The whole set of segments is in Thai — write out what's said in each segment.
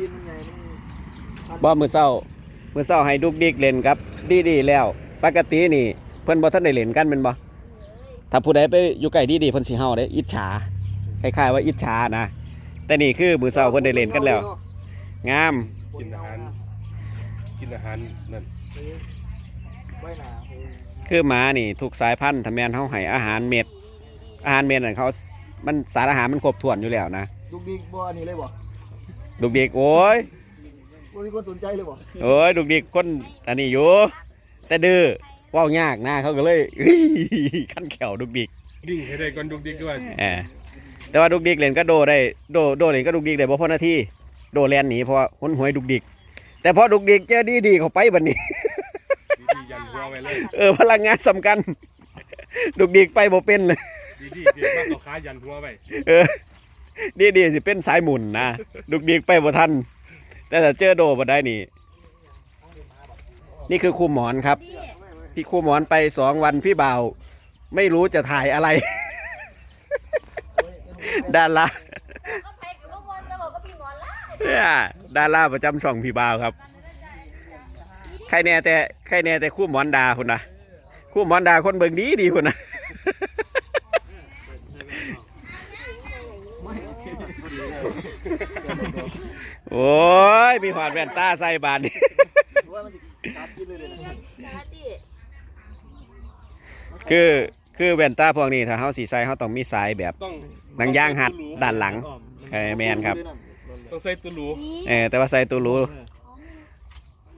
ดินใหญ่นี่บ่มือเศร้ามือเศร้าให้ดุกดิกเล่นครับ ดีดีๆแล้ว ปกตินี่ เพิ่นบ่ทันได้เล่นกันแม่นบ่ถ้าผู้ใดไปอยู่ใกล้ดีดีๆเพิ่นสิเฮาได้อิจฉาคล้ายๆว่าอิจฉานะแต่นี่คือมือเศร้าเพิ่นได้เล่นกันแล้ว งามกินอาหารกินอาหารนั่นไว้หนาเออคือหมานี่ทุกสายพันธุ์ถ้าแม่นเฮาให้อาหารเม็ดอาหารเม็ดนั่นเขามันสารอาหารมันครบถ้วนอยู่แล้วนะลูกดิกบ่อันนี้เลยบ่ ดุกดิกโอ้ยบ่มีคนสนใจเลยบ่โอ้ยดุกดิกคนอันนี้อยู่ แต่ดื้อเว้ายากนะเขาก็เลยขั้นแขวดุกดิกดิ่งให้ได้ก่อนดุกดิกด้วยเออแต่ว่าดุกดิกเล่นก็โดได้โดโดเล่นก็ดุกดิกได้บ่พอหน้าที่โดแลนหนีเพราะว่าหนหวยดุกดิก แต่พอดุกดิกเจอดีดีๆเข้าไปบัดนี้ดีๆยันหัวไว้เลยเออพลังงานสำคัญดุกดิกไปบ่เป็นเลยดีๆเดี๋ยวมากกว่าขายันหัวไว้เออ ดีดีๆสิเป็นสายหมุนนะดุกดิกไปบ่ทัน แต่ถ้าเจอโดบ่ได้นี่ นี่คือครูหมอนครับ พี่ครูหมอนไปสองวันพี่บ่าว ไม่รู้จะถ่ายอะไร ดาราก็ไปกับพวกวนจะบอกก็พี่หมอนล่ะเนี่ยดาราประจำช่องพี่บ่าวครับใครแน่แต่ใครแน่แต่คู่หมอนดาคุณนะคู่หมอนดาคนเบิงดีดีคุณนะ โอ้ย มีหอดแว่นตาใส่บานนี่ว่ามันสิตัดกินเลยเด้อนะดิคือคือแว่นตาพวกนี้ถ้าเฮาสีใส่เฮาต้องมีสายแบบต้องหนังยางหัดด้านหลังเออแมนครับต้องใส่ตัวหรูนี่เออแต่ว่าใส่ตูรู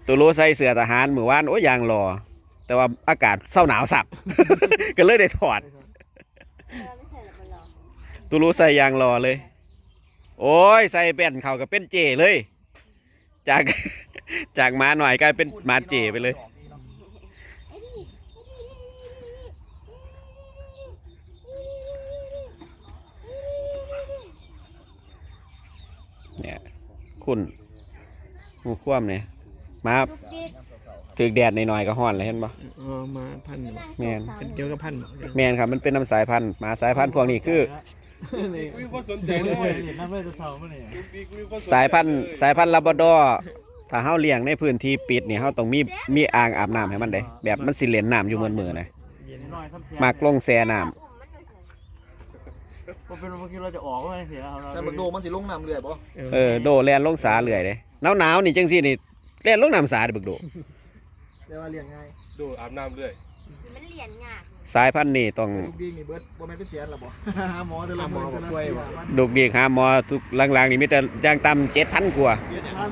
ตูรูใส่เสื้อทหารมือว่านโอ้ยยางรอแต่ว่าอากาศเศร้าหนาวสับ ก็เลยได้ถอดไม่ใส่ละมันหรอตูรูใส่ยางรอเลย โอ้ย ใส่เป็นเขาก็เป็นเจเลย จาก จากหมาหน่อยกลายเป็นหมาเจไปเลย เนี่ย คุณหมูคว่ำเนี่ยมาลูกดิ๊กถึกแดดหน่อยๆก็ห้อนเลยเห็นปะอ๋อมาพันธุ์แม่นเป็นเกี่ยวกับพันธุ์แมนครับ มันเป็นน้ำสายพันธุ์หมาสายพันธุ์พวกนี้คือ นี่กูมีคนสนใจเลยน้ำเลยจะเศร้ามื้อนี้ดุกดิกกูมีคนสนใจสายพันธุ์สายพันธุ์ลาบราดอร์ถ้าเฮาเลี้ยงในพื้นที่ปิดนี่เฮาต้องมีมีอ่างอาบน้ำให้มันเด้แบบมันสิเล่นน้ำอยู่เหมือนมือนะเย็นน้อยทำแผลมากลงแซ่น้อุ้มมันหน่อยสิบ่เป็นว่าคิดเราจะออกว่าเสียเอาแต่บักโดมันสิลงน้ำเรื่อยบ่ำเออโดแลนลงสาเรื่อยเด้หนาวๆนี่จังซี่นี่แล่นลงน้ำสาเด้อบึกโดแต่ว่าเลี้ยงง่ายดูอาบน้ำเรื่อยมันเหรียญงาก สายพันธุ์นี่ต้องลูกดิกนี่เบิดบ่แม่นเป็นแสนหรอบ่ หาหมอแต่ละมื้อแต่ละสี่วันดุกดีหาหมอทุกหลังๆนี่มีแต่อย่างต่ำ7,000กว่าเจ็ดพัน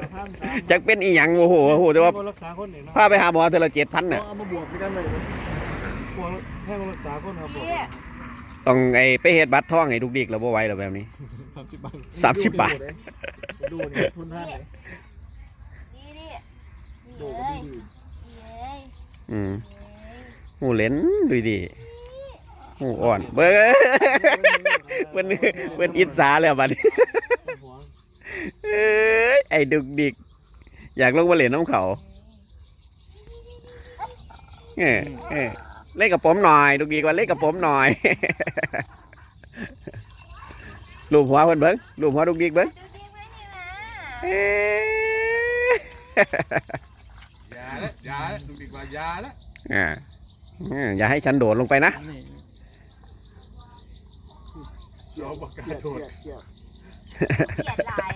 ห้าพันสามจักเป็นอีหยังโอ้โหโอ้โหแต่ว่ารักษาคนนี่เนาะพาไปหาหมอเทื่อละ7,000น่ะเอามาบวกกันเลยบวกแค่รักษาคนครับบวกนี่ต้องไอ้ไปเฮ็ดบัตรทองให้ดุกดิกแล้วบ่ไหวแล้วแบบนี้สามสิบบาท30บาทดูนี่ทุนท่านไหนนี่ดิดูนี่ก็เลยดีนี่เลยอืม หูเล่นดูดีหูอ่อนเบ้อเพิ่นเพิ่นอิจฉาแล้วบัดนี้เอ้ยไอ้ดุกดิก อยากลงมาเล่นน้ำเขาเออเออเล่นกับผมหน่อยดุกดิกว่าเล่นกับผมหน่อยลูบหัวเพิ่นเบิ่งลูบหัวดุกดิกเบิ่งดูดิไว้นี่นะเอ้ยยาละยาละดุกดิกว่ายาละอ่า อืมอย่าให้ฉันโดดลงไปนะยอมประกาศโทษเขียนหลาย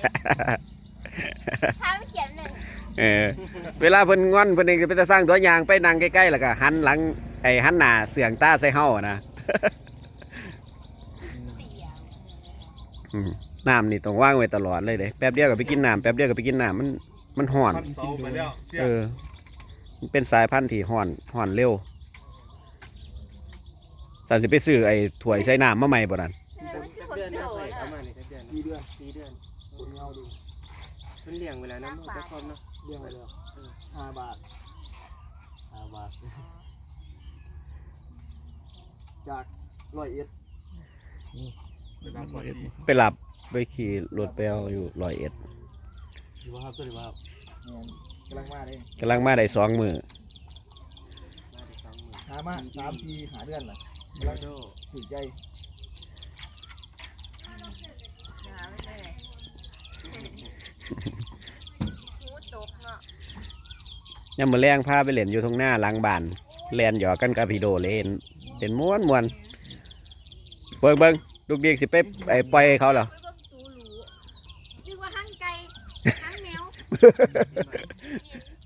ถ้าไม่เขียนหนึ่งเออเวลาเพิ่นงอนเพิ่นเองจะไปสร้างตัวอย่างไปนั่งใกล้ๆแล้วก็หันหลังไอ้หันหน้าเสียงตาใส่เฮาอะนะเตียงอืมน้ำนี่ต้องว่างไว้ตลอดเลยเด้แป๊บเดียวก็ไปกินน้ำแป๊บเดียวก็ไปกินน้ำมันมันห่อนพันเสาไปแล้วเชี่ยเออมันเป็นสายพันธุ์ที่ห่อนห่อนเร็ว สันสิไปซื้อไอ้ถ้วยใส่น้ำมาใหม่บ่นั่นมันคือคนโดดประมาณนี้ก็เดือนสี่เดือนสี่เดือนคนเงาดีมันเลี้ยงเวลาน้ำมันจะครบเนาะเลี้ยงไปแล้วห้าบาทห้าบาท จากร้อยเอ็ดไปหลับไปขี่รถไปเอาอยู่ร้อยเอ็ดอยู่ว่าครับตัวนี้ว่าครับกำลังมาเลยกำลังมาได้สองมือมาได้สองหมื่นหามาสามสี่หาเดือนน่ะกำ ลังโดถือใจหาไม่ได้หูตกเนาะยามมื้อแรงพาไปเล่นอยู่ตรงหน้าหลังบ้านแล่นหยอกกันกับพี่โดเล่นเล่นม่วนม่วนเบิ่งเบิ่งลูกเด็กสิไปไอ้ปล่อยเขาเหรอไปเบิ่งตูหลูนึกว่าหั่งไก่หั่งแมว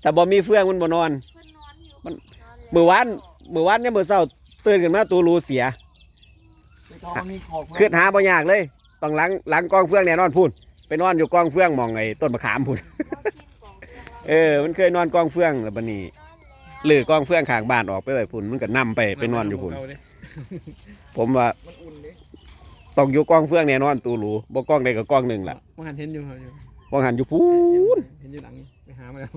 แต่บ่มีเฟืองมันบ่นอนเพิ่นนอนอยู่มันนอนแล้วมื้อวานมื้อวานเนี่ยมื้อเช้า ตื่นขึ้นมาตูรูเสียไปทองมีขอบขึ้นหาบ่ยากเลย ต้องหลังหลังกองเฟืองแน่นอนพูนไปนอนอยู่กองเฟืองหมองไอ้ต้นมะขามพูนเราชินของเครื่องเราเออ มันเคยนอนกองเฟืองแล้วบัดนี้นอนแล้วหรือกองเฟืองข้างบ้านออกไปไว้พูนมันก็นํไปไปนอนอยู่พูนผมว่ามันอุ่นดิต้องอยู่กองเฟืองแน่นอนตูรูบ่กองใดก็กองหนึงล่ะว่าหันเห็นอยู่ครับอยู่วางหันอยู่พูนเห็นอยู่หลังไปหามาแล้ว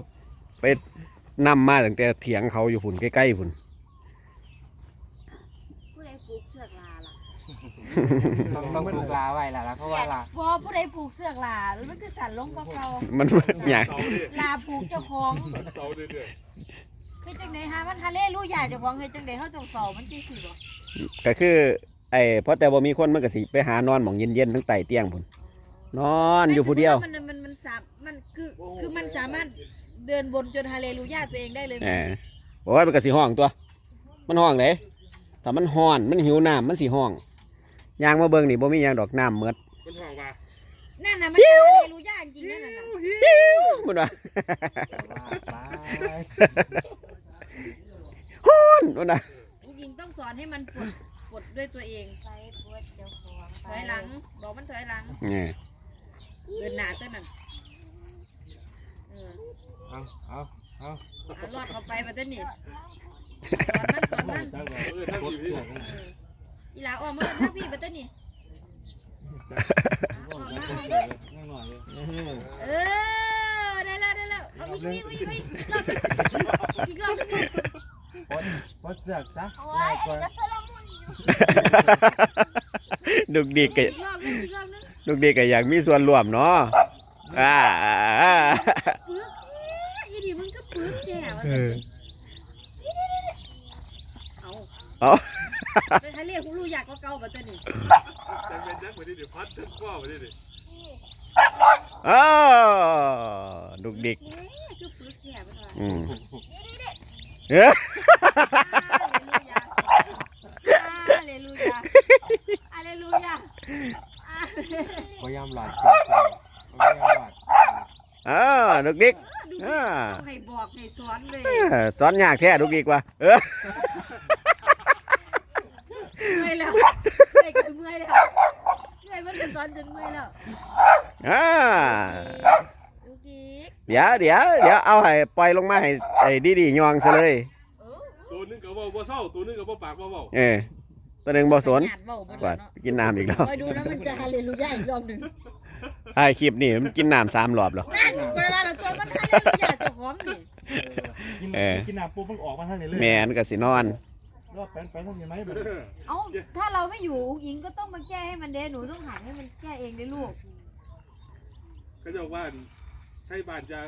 นำมาตั้งแต่เถียงเขาอยู่พุ่นใกล้ๆพุ่น ผู้ใดผูกเสือกลาล่ะ ต้องต้องปลูกลาไว้ล่ะล่ะเพราะว่าลาพอผู้ใดผูกเสือกลามันคือสั่นลงกว่าเก่ามันอย่างเสาดิลาผูกเจ้าของเสาเรื่อยคือจังได๋ฮะมันทะเลรู้ยาเจ้าของเฮ็ดจังได๋เฮาต้องเฝ้ามันจังซี่บ่ก็คือไอ้เพราะแต่บ่มีคนมันก็สิไปหานอนหมองเย็นๆทั้งใต้เตียงพุ่นนอนอยู่ผู้เดียวมันมันมันสามมันคือคือมันสามารถเดินบนจนฮาเลลูยาตัวเองได้เลยเออบอกว่ามันก็สิห้องตัว มันห้องเลยถ้ามันห้อนมันหิวน้ำมันสิห้อง ยางมาเบิ่งนี่บ่มีหยังดอกน้ำเมดๆคนห้องว่านั่นน่ะมันฮาเลลูยาจริงๆนั่นน่ะมันว่าว่าไปฮ้อนมันว่าผู้หญิงต้องสอนให้มันปลดปลดด้วยตัวเองไปปลดเจ้าของถอยหลังบอกมันถอยหลังเนี่ยเดินหน้าตัวนั้นเออเอาเอาเอาอะรอดเข้าไปบัดนี้สอนมันสอนมัน เออทั้ง อยู่ที่เอออีหลาออกมาทักพี่บัดนี้ออกมาออกมานั่งหน่อยเลยเออได้แล้วได้แล้วเอาอีกอีกอีกอีกอีกรอบอีกรอบหนึ่งปลดเสือกซะโอ้ยอันนี้ก็เซรามุนอยู่ดุกดิกก็อีกรอบหนึงอีกรอบหนึงดุกดิกก็อยากมีส่วนร่วมเนาะอ่าปึกเนี่ยอีนี่มึงก็ปึกแย่วะเอาเอา เป็นทะเลกูรู้อยากก็เก่าบัดนี้จะเป็นยักษ์ไปดิเดี๋ยวพัดทั้งข้อไปดิอ้าวดุกดิกเอ๊ะคือปึกแย่ไปว่ะอืมเอ้ออาเลลูยาอาเลลูยาอาเลลูยา พยายามหลอดเสือกพยายามหลอดอ้าวดุกดิกดูดิอ่า ต้องให้บอกให้สอนเลย เอ้อสอนยากแท้ดุกดิกว่ะเออ เมื่อยแล้วเมื่อยก็เมื่อยแล้ว เมื่อยมันจะสอนจนเมื่อยแล้วอ่าดูดิเดี๋ยวเดี๋ยวเดี๋ยวเอาให้ปล่อยลงมาให้ไอ้ดีดีๆยองซะเลย เออตัวนึงก็บ่บ่เศร้าตัวนึงก็บ่ปากบ่เบาเออตัวหนึ่งบ่สนหยาดเบาบ่กว่าเนาะกินน้ำอีกแล้วคอยดูนะมันจะฮาเลลูยาอีกรอบหนึ่งไอ้คลิปนี่มันกินน้ำสามรอบแล้ว นั่นเวลาเราตัวมันฮาเลลูยาเจ้าของนี่กินเออ กินน้ำปุ๊บมันออกมาทางนี้เลยแม่นก็สินอน รอบแป้นไปทางนี้ไหมแบบเอ้าถ้าเราไม่อยู่อุ้งอิงก็ต้องมาแก้ให้มันเด้หนูต้องหันให้มันแก้เองเด้ลูกเขาจะว่าใช้บ้านจะ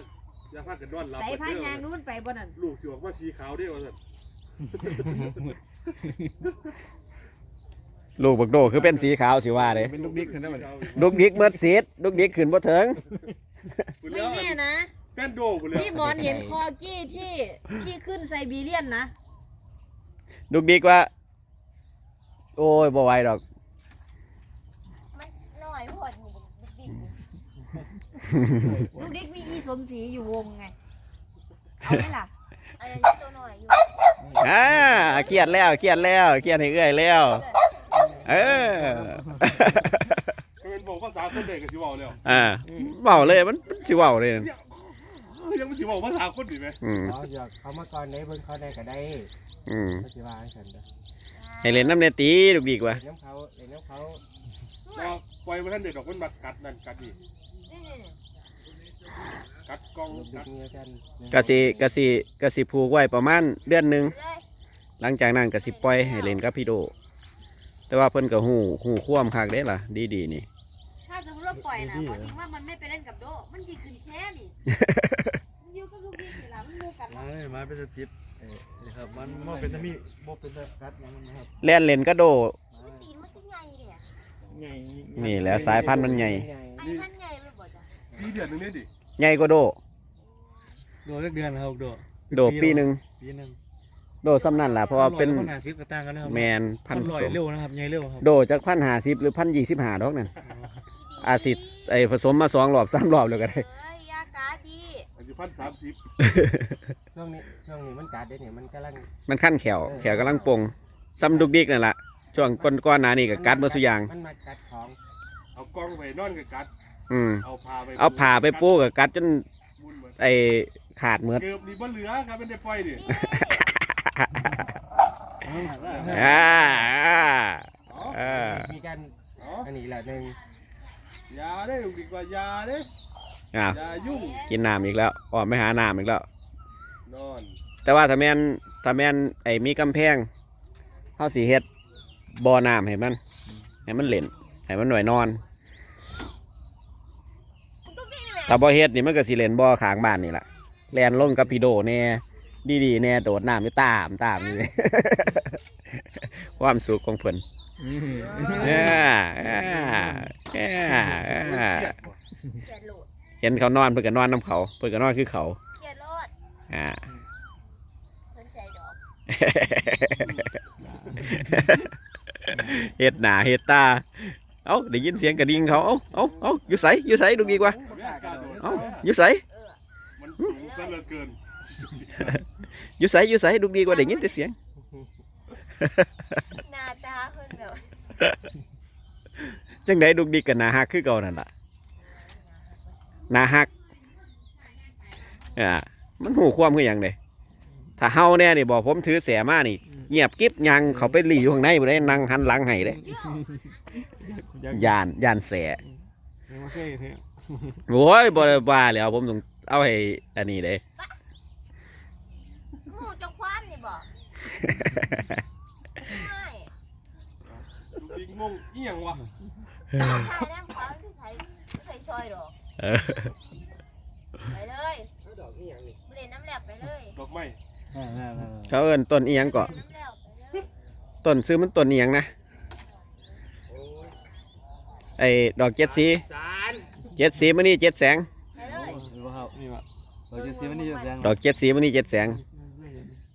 จะพากันนอนหลับใส่ผ้ายางนู้นไปบ่นั่นลูกสิบอกว่าสีขาวเด้ว่าซั่นลูกบักโดคือเป็นสีขาวสิว่าเลยเป็นลูกดิ๊กขึ้นได้มั้ยดุกดิกเมื่อสีดดุกดิกขึ้นบ่ถึงไม่แน่นะแฟนโดพุ่นแล้วพี่หมอนเห็นคอกี้ที่ที่ขึ้นไซบีเรียนนะ ดุกดิกว่า โอ้ยบ่ไหวดอก มันหน่อยพอดอยู่ดิกลูกดิกมีอีสมศรีอยู่วงไง เอาไหมล่ะ อันนี้ตัวหน่อยอยู่อ่าเครียดแล้วเครียดแล้วเครียดให้เอื้อยแล้ว เออก็เป็นบอกภาษาคนเด็กก็สิเว้าแล้วอ่าเว้าเลยมันมันสิเว้าเลยยังบ่สิเว้าภาษาคนดิแม่อืมเอาอยากเอามาก่อนได้เพิ่นเขาได้ก็ได้ อืมเขาสิว่าให้ฉันเด้อให้เล่นน้ำเนตีดุกดิกว่า เล่นน้ำเขาเล่นน้ำเขาก็ปล่อยบ่ทันเด็ดดอกมันมากัดนั่นกัดนี่นี่กัดกล้องลูกกัดเมียกันกะสิกะสิกะสิผูกไว้ประมาณเดือนหนึงๆเลยหลังจากนั้นก็สิปล่อยให้เล่นกับพี่โด แต่ว่าเพิ่นก็ฮู้ฮู้ความคักเด้ล่ะดีๆนี่ ถ้าสมมติว่าปล่อยนะพอจริงว่ามันไม่ไปเล่นกับโดมันจีขึ้นแค่นี่ มันอยู่กับลูกดิกนี่ล่ะมันมูกันมาเลยมาเป็นสติป เออนี่ครับ มันบ่เป็นตะมีบ่เป็นตะกัดหยังมันนะครับเล่นเล่นก็โด มันตีนมันก็ใหญ่เลยอะใหญ่นี่แหละสายพันธุ์มันใหญ่ อันนี้ท่านใหญ่ไม่บอกจ้ะดือนหนึงนี่ดิใหญ่กว่าโด โดเลือกเดือนครับโดโดปีหนึ่งปีหนึงโดซ้ำนั่นล่ะเพราะว่าเป็นพันห้าสิบกระต่างกันนะครับแมนพันพันผลอยสมเร็วนะครับใหญ่เร็วครับโดจากพันหาสิบหรือพันยี่สิบหาดอกนั่น อาสิไอผสมมาสองรอบสามรอบเลยก็ได้ เอ้ยยากาดี อายุพันสามสิบ ช่วงนี้ช่วงนี้มันกัดเด้เนี่ยมันกำลังมันขั้นแขวแขวกำลังปงซ้ำดุกดิกนั่นแหละช่วงก้อนๆหนานี่กับกัดเมื่อสุอยาง มันมากัดของเอากล้องไปนอนกับกัด อืมเอาพาไปเอาผ่าไปปูกับกัดจนบุญเหมือนไอขาดเหมือดเกือบนี่บ่เหลือครับเป็นได้ปล่อยดิอ่าอ่าอ๋ออ่ามีการอ๋ออันนี้แหละหนึ่งอยาได้ดีกว่าอยาเด้อ้าวอยายุ่งกินน้ำอีกแล้วออกไม่หาน้ำอีกแล้ว นอนแต่ว่าถ้าแม่นถ้าแม่นไอ้มีกำแพงเฮาสิเฮ็ดบ่อน้ำให้มันให้มันเล่นให้มันหน่วยนอนลูกดิ๊กนี่แหละถ้าบ่เฮ็ดนี่มันก็สิเล่นบ่อข้างบ้านนี่ล่ะแล่นลงกับพี่โดแน่ดีๆแน่โดดน้ำไปตามตามนี่เลยความสุขของเพิ่นอ่าอ่าอ่าอ่าเกลียดโหลดเห็นเขานอนเพิ่นก็นอนนํเขา เพิ่นก็นอนคือเขาเกลียดโลด อ่าสนใจดอกเฮ็ดหนาเฮ็ดตาเอ้าได้ยินเสียงกระดิ่งเขาเอ้าเอ้าเอ้าอยู่ไสอยู่ไสดูดีกว่าเอ้าอยู่ไสออมันสูงซะเหลือเกินอยู่ไสอยู่ไสดูดีกว่าได้ยินแต่เสียงหน้าตาเพิ่นแบบจังได๋ดุกดิกกันหน้าฮักคือเก่านั่นล่ะหน้าฮักอ่า มันหูความคือหยังเด้ถ้าเฮาแน่นี่บอกผมถือแสมานี่เงียบกิ๊บยังเขาไปหลีอยู่ข้างในบ่ได้นั่งหันหลังให้เด้ยานยานแสยังไม่เคยเห็นโอ้ยบ่ได้ว่าแล้วผมต้องเอาให้อันนี้เด้หมูเจะคว้ามนี่บอกไม่ดูดิงงเอียงวะใช่น้ำความที่ใช้ไม่เคยซอยดอกเออไปเลย เล่นน้ำแหลบไปเลยดอกไม้อ่าอ่าอ่าเขาเอิ้นต้นอีหยังก็น้ำแหลบไปเลยต้นซื้อมันต้นอีหยังนะไอ้ดอกเจ็ดสีสารเจ็ดสีมื้อนี้เจ็ดแสง ไปเลยหรือว่าครับนี่วะเราจะซีมันนี่จะแซงดอกเจ็ดสีมื้อนี้เจ็ดแสง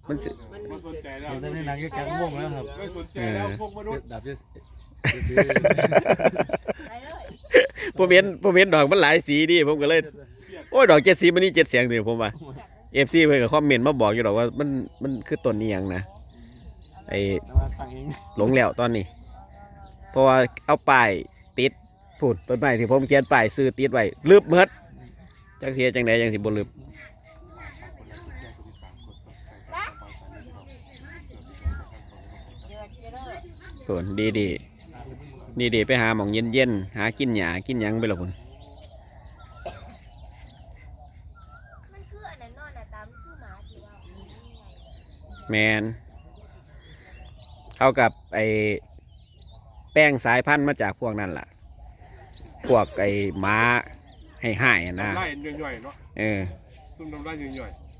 มันสิมันไม่สนใจแล้วเห็นแต่ในหนังก็แกงม่วงแล้วครับไม่สนใจแล้วพวกมนุษย์ดับจะไปเลยผมเห็นผมเห็นดอกมันหลายสีดีผมก็เลย โอ้ยดอกเจ็ดสีมันนี่เจ็ดแสงเลยผมว่า เอฟซีเพิ่นก็คอมเมนต์มาบอกอยู่ดอกว่ามันมันคือต้นนี้ยังนะไอเอามาตั้งเองหลงแล้วตอนนี้ เพราะว่าเอาป้ายติดพูดต้นไม้ที่ผมเขียนป้ายซื้อติดไว้ลืบเมดจังเสียจังใดจังสิบ่ลืบเดือดเจริญส่วนดีดีดีดีๆไปหาหมองเย็นเย็นๆหากินหยากินหยังไปละพุ่นมันคืออันนั้นนอนน่ะตามคือหมาที่ว่านี่ไง แมนเท่ากับไอแป้งสายพันธุ์มาจากพวกนั้นล่ะ พวกไอม้าให้หายๆอะนะไล่ย่อยๆเนาะเออซุ่มน้ำไล่ย่อยๆ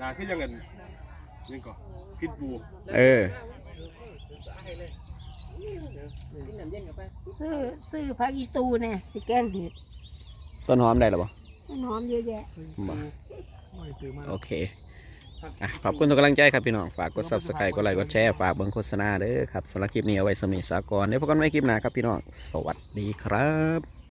นาคือยังเงินนี่ก่อนพิษบูเออกินน้ำเย็นกับไปซื้อซื้อผักอีตูเนี่ยสิแกงเห็ดต้นหอมได้หรอบ่ มันหอมเยอะแยะบ่ไม่ซื้อมาโอเคอะขอบคุณทุกกำลังใจครับพี่น้อง ฝากกด subscribe กดไลค์กดแชร์ฝากเบิ่งโฆษณาเด้อครับสำหรับคลิปนี้เอาไว้สมิสากรเดี๋ยวพบกันใหม่คลิปหน้าครับพี่น้อง สวัสดีครับ